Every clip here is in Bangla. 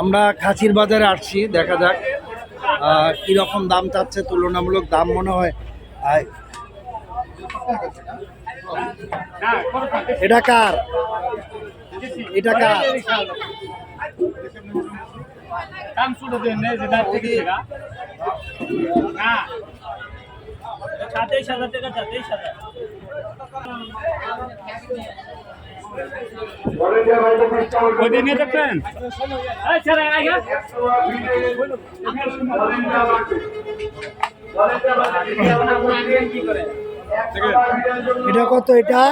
আমরা খাসির বাজারে আসছি, দেখা যাক কীরকম দাম চাচ্ছে, তুলনামূলক দাম মনে হয়। এটা কার এটা কার সাতাইশ হাজার টাকা সাতাইশ হাজার দেখবেন? এটা কত এটা?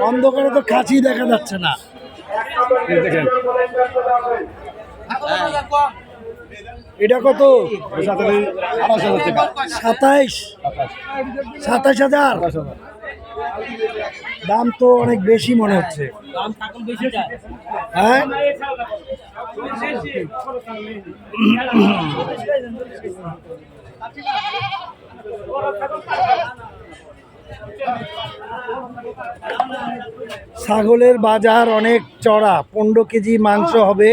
অন্ধকারে তো খাসি দেখা যাচ্ছে না। এটা কত? সাতাইশ। সাতাইশ হাজার? দাম তো অনেক বেশি মনে হচ্ছে। হ্যাঁ? ছাগলের বাজার অনেক চড়া। পনেরো কেজি মাংস হবে।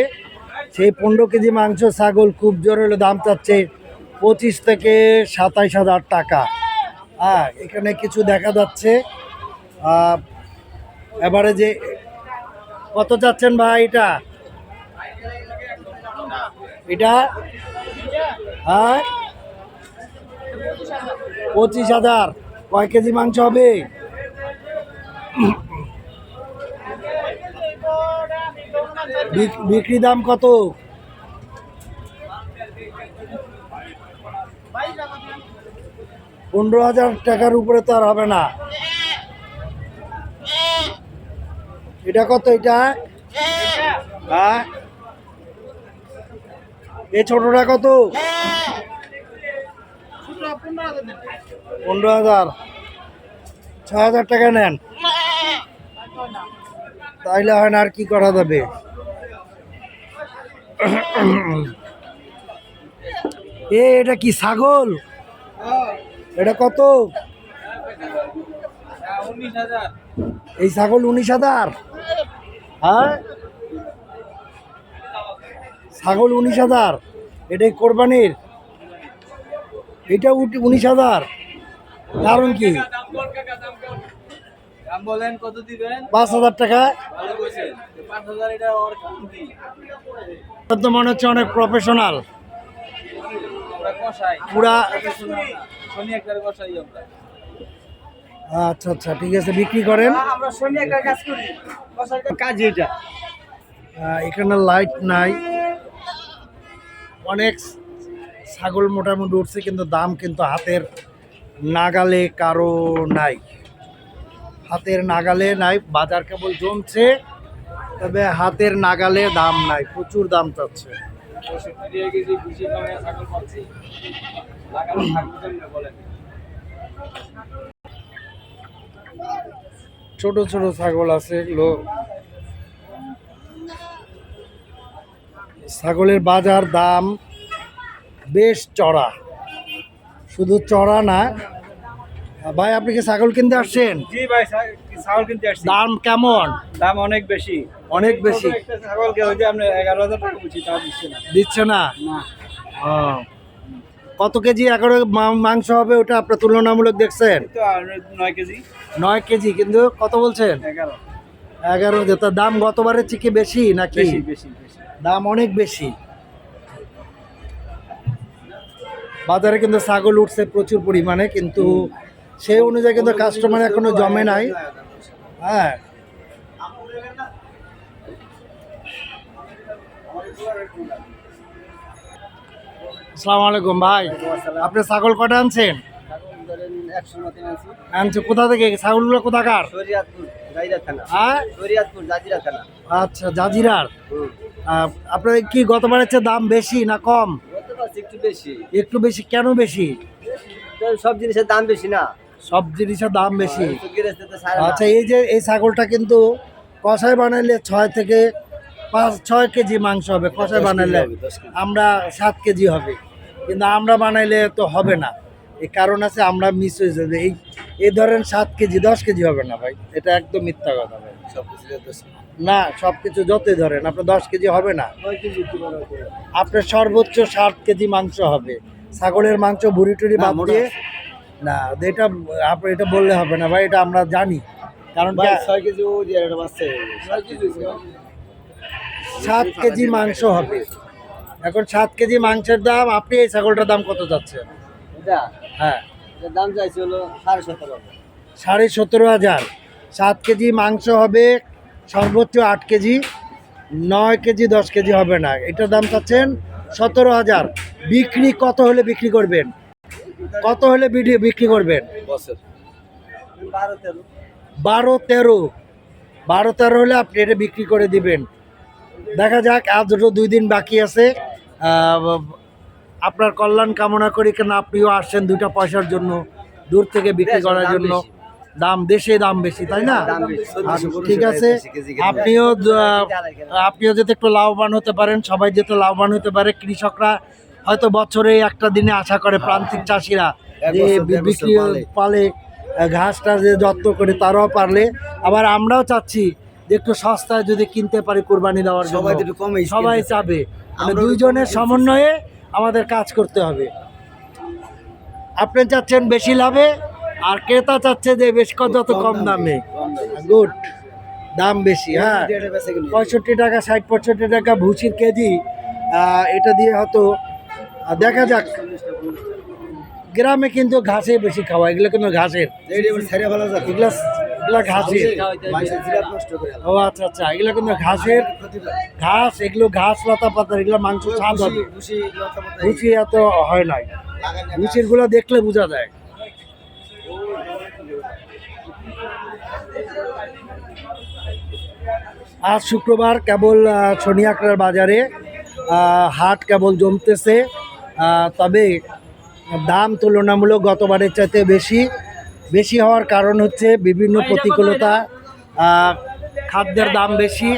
সেই পনেরো কেজি মাংস ছাগল খুব জোর হলে দাম চাচ্ছে পঁচিশ থেকে সাতাইশ হাজার টাকা। হ্যাঁ এখানে কিছু দেখা যাচ্ছে এবারে যে কত চাচ্ছেন ভাই এটা? এটা? হ্যাঁ? পঁচিশ হাজার। কয় কেজি মাংস হবে? বিক- বিক্রি দাম কত? পনেরো হাজার টাকার উপরে তো আর হবে না। এটা কত এটা? হ্যাঁ। ছোটটা কত? পনেরো হাজার। ছয় হাজার টাকা নেন। তাইলে হয় না আর কি করা যাবে? এ, এটা কি ছাগল? এটা কত? এই ছাগল উনিশ হাজার। হ্যাঁ? ছাগল উনিশ হাজার এটাই কোরবানির। এটা উনিশ হাজার। কারণ কি? বলেন কত দিবেন? পাঁচ হাজার টাকা। তো মনে হচ্ছে অনেক প্রফেশনাল পুরা শনি একটার কষাই আমরা আচ্ছা আচ্ছা ঠিক আছে বিক্রি করেন। আমরা শনি একটা কাজ করি। কষাই কাজ এটা। এখানে লাইট নাই। অনেক ছাগল মোটামুটি উঠছে কিন্তু দাম কিন্তু হাতের নাগালে কারও নাই। হাতের নাগালে নাই বাজার কেবল জমছে তবে হাতের নাগালে দাম নাই প্রচুর দাম চাচ্ছে। ছোট ছোট ছাগল আছে এগুলো ছাগলের বাজার দাম বেশ চড়া। শুধু চড়া না ভাই আপনি কি ছাগল কিনতে আসছেন? জি ভাই ছাগল কিনতে আসছি। দাম কেমন? দাম অনেক বেশি। অনেক বেশি। ছাগলকে হইতে আপনি এগারো হাজার টাকা বুঝি তা দিচ্ছে না। দিচ্ছে না? না। ও। কত কেজি এগারো মাংস হবে ওটা আপনার তুলনামূলক দেখছেন? নয় কেজি। নয় কেজি কিন্তু কত বলছেন? এগারো। এগারো যেটা দাম গতবারের থেকে বেশি নাকি? দাম অনেক বেশি। বাজারে কিন্তু ছাগল উঠছে প্রচুর পরিমাণে কিন্তু সেই অনুযায়ী কিন্তু কাস্টমার এখনও জমে নাই। হ্যাঁ। আসসালামু আলাইকুম ভাই। আপনি ছাগল কটা আনছেন? আনছে। কোথা থেকে? ছাগলগুলো কোথাকার? হ্যাঁ? আচ্ছা জাজিরার। আপনার কি গতবারের চেয়ে দাম বেশি না কম? একটু বেশি। একটু বেশি কেন বেশি? সব জিনিসের দাম বেশি না। সব জিনিসের দাম বেশি। তো সাড়ে আচ্ছা এই যে এই ছাগলটা কিন্তু কষায় বানাইলে ছয় থেকে পাঁচ ছয় কেজি মাংস হবে কষায় বানাইলে আমরা সাত কেজি হবে। কিন্তু আমরা বানাইলে তো হবে না। এই কারণ আছে আমরা মিস হয়ে যাবে এই এই ধরেন সাত কেজি দশ কেজি হবে না ভাই। এটা একদম মিথ্যা কথা ভাই। সব কিছু না সব কিছু যতই ধরেন আপনার দশ কেজি হবে না। আপনার সর্বোচ্চ ষাট কেজি মাংস হবে। ছাগলের মাংস ভুড়ি টুড়ি বাদ দিয়ে না এটা আপনি এটা বললে হবে না ভাই এটা আমরা জানি। কারণ ছয় কেজি সাত কেজি মাংস হবে। এখন সাত কেজি মাংসের দাম আপনি এই ছাগলটার দাম কত যাচ্ছে? হ্যাঁ। দাম চাইছে হলো সাড়ে সতেরো সাড়ে সতেরো হাজার। সাত কেজি মাংস হবে সর্বোচ্চ আট কেজি নয় কেজি দশ কেজি হবে না। এটার দাম চাচ্ছেন সতেরো হাজার। বিক্রি কত হলে বিক্রি করবেন? কত হলে বিডি- বিক্রি করবেন? বারো তেরো। বারো তেরো। বারো তেরো হলে আপনি এটা বিক্রি করে দিবেন। দেখা যাক আজ দুটো দুই দিন বাকি আছে। আপনার কল্যাণ কামনা করি কেন আপনিও আসছেন দুইটা পয়সার জন্য দূর থেকে বিক্রি করার জন্য। দাম দেশে দাম বেশি তাই না? দাম বেশি। 1400 ঠিক আছে। আপনিও আপনিও যাতে একটু লাভবান হতে পারেন সবাই যাতে লাভবান হতে পারে। কৃষকরা হয়তো বছরে একটা দিনে আশা করে প্রান্তিক চাষিরা যে বিক্রি পালে। ঘাসটা যে যত্ন করে তারাও পারলে। আবার আমরাও চাচ্ছি একটু সস্তায় যদি কিনতে পারি কোরবানি দেওয়ার জন্য। সবাই চাবে। মানে দুইজনের সমন্বয়ে আমাদের কাজ করতে হবে। আপনি চাচ্ছেন বেশি লাভে আর ক্রেতা চাচ্ছে যে বেশ কত যত কম দামে। গুড। দাম বেশি হ্যাঁ। পঁয়ষট্টি টাকা ষাট পঁয়ষট্টি টাকা ভুসির কেজি। এটা দিয়ে হয়তো দেখা যাক। গ্রামে কিন্তু ঘাসে বেশি খাওয়া এগুলো কিন্তু ঘাসের। এগুলা এগুলা ঘাসের। ও আচ্ছা আচ্ছা এগুলো কিন্তু ঘাসের ঘাস এগুলো ঘাস লতা পাতা এগুলো মাংস স্বাদ হবে এত হয় নাই। গুলো দেখলে বোঝা যায়। আজ শুক্রবার কেবল আহ, শনিয়াকড়ার বাজারে হাট কেবল জমতেছে। তবে দাম তুলনামূলক গতবারের চাইতে বেশি। বেশি হওয়ার কারণ হচ্ছে বিভিন্ন প্রতিকূলতা খাদ্যের দাম বেশি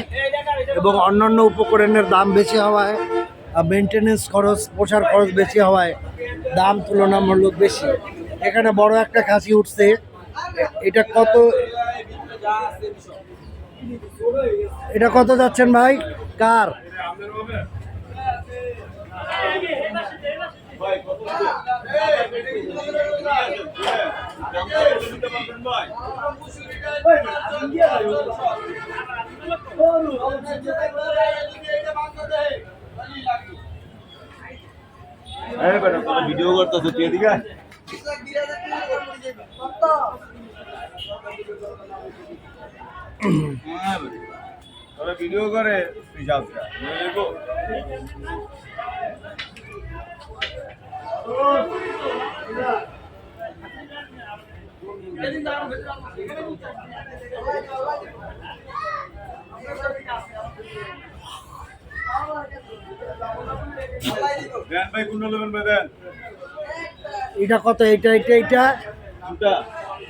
এবং অন্যান্য উপকরণের দাম বেশি হওয়ায় মেনটেনেন্স খরচ পোষার খরচ বেশি হওয়ায় দাম তুলনামূলক বেশি। এখানে বড় একটা খাসি উঠছে এটা কত এটা কত যাচ্ছেন ভাই? কার? ভিডিও করতেছে তুই এদিকে তোরা ভিডিও করে তুই। বুঝলি গো? দেন ভাই কোনটা নেবেন ভাই দেন। এটা কত? এটা এটা এটা?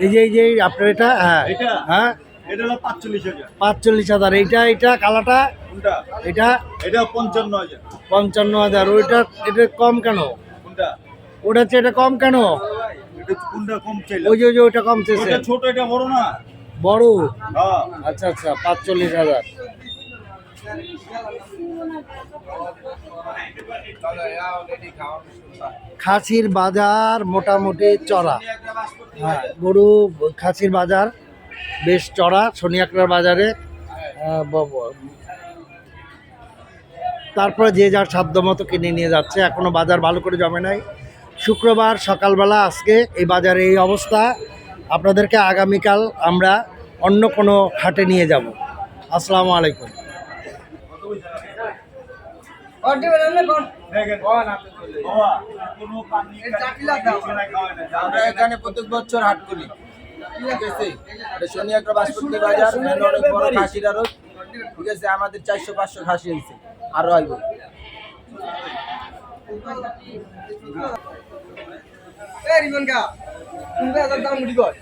এই যে এই যে আপনার এটা? হ্যাঁ? হ্যাঁ। এটা হলো পাঁচচল্লিশ হাজার। পাঁচচল্লিশ হাজার। এইটা এটা কালাটা কোনটা? এটা এটা পঞ্চান্ন হাজার। পঞ্চান্ন হাজার। ওইটা এটা কম কেন? কোনটা? ওটা হচ্ছে এটা কম কেন? কোনটা ওই যে ওই যে ওটা কম ওটা ছোট এটা বড় না? বড়? হ্যাঁ। আচ্ছা আচ্ছা পাঁচচল্লিশ হাজার। খাসির বাজার মোটামুটি চড়া। হ্যাঁ গরু খাসির বাজার বেশ চড়া শনিয়াকড়ার বাজারে তারপরে যে যার সাধ্য মতো কিনে নিয়ে যাচ্ছে এখনও বাজার ভালো করে জমে নাই। শুক্রবার সকালবেলা আজকে এই বাজারে এই অবস্থা। আপনাদেরকে আগামীকাল আমরা অন্য কোনো হাটে নিয়ে যাব। আসসালামু আলাইকুম। আমরা এখানে প্রত্যেক বছর হাট করি বাজার অনেক বড় আরও ঠিক আছে? আমাদের চারশো, পাঁচশো খাসি হয়েছে। আরও রিমন গা তুমি দাম মুড়ি কর